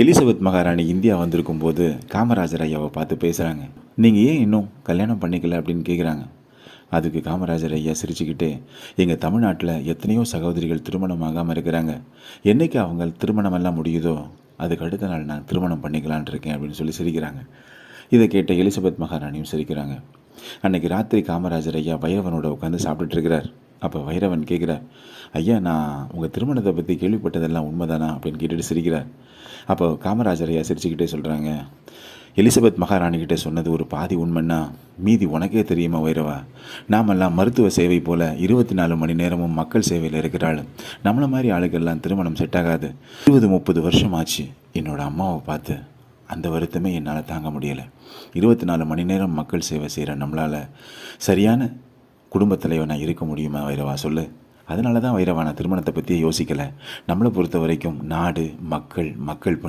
Elizabeth மகாராணி India வந்திருக்கும் போது காமராஜர் ஐயாவை பார்த்து பேசுகிறாங்க நீங்கள் ஏன் இன்னும் கல்யாணம் பண்ணிக்கல? அப்படின்னு கேட்குறாங்க அதுக்கு காமராஜர் ஐயா சிரிச்சுக்கிட்டே எங்கள் தமிழ்நாட்டில் எத்தனையோ சகோதரிகள் திருமணம் ஆகாமல் இருக்கிறாங்க. என்னைக்கு அவங்க திருமணமெல்லாம் முடியுதோ அதுக்கு அடுத்த நாள் நான் திருமணம் பண்ணிக்கலான் இருக்கேன் அப்படின்னு சொல்லி சிரிக்கிறாங்க. இதை கேட்ட எலிசபெத் மகாராணியும் சிரிக்கிறாங்க. அன்னைக்கு ராத்திரி காமராஜர் ஐயா வைரவனோட உட்காந்து சாப்பிட்டுட்டு இருக்கிறார். அப்போ வைரவன் கேட்குறார் ஐயா நான் உங்கள் திருமணத்தை பற்றி கேள்விப்பட்டதெல்லாம் உண்மைதானா? அப்படின்னு கேட்டுட்டு சிரிக்கிறார். அப்போ காமராஜர் ஐயா சிரிச்சுக்கிட்டே சொல்கிறாங்க எலிசபெத் மகாராணிக்கிட்ட சொன்னது ஒரு பாதி உண்மைன்னா மீதி உனக்கே தெரியுமா வைரவா? நாமெல்லாம் மருத்துவ சேவை போல் இருபத்தி நாலு மணி நேரமும் மக்கள் சேவையில் இருக்கிறாள். நம்மளை மாதிரி ஆளுக்கெல்லாம் திருமணம் செட் ஆகாது. இருபது முப்பது வருஷம் ஆச்சு என்னோட அம்மாவை பார்த்து அந்த வருத்தமே என்னால் தாங்க முடியலை. இருபத்தி நாலு மணி நேரம் மக்கள் சேவை செய்கிற நம்மளால் சரியான குடும்பத் தலைவனாக இருக்க முடியுமா வைரவா? சொல்லு. அதனால தான் வைரவா நான் திருமணத்தை பற்றி யோசிக்கலை. நம்மளை பொறுத்த வரைக்கும் நாடு மக்கள் மக்கள்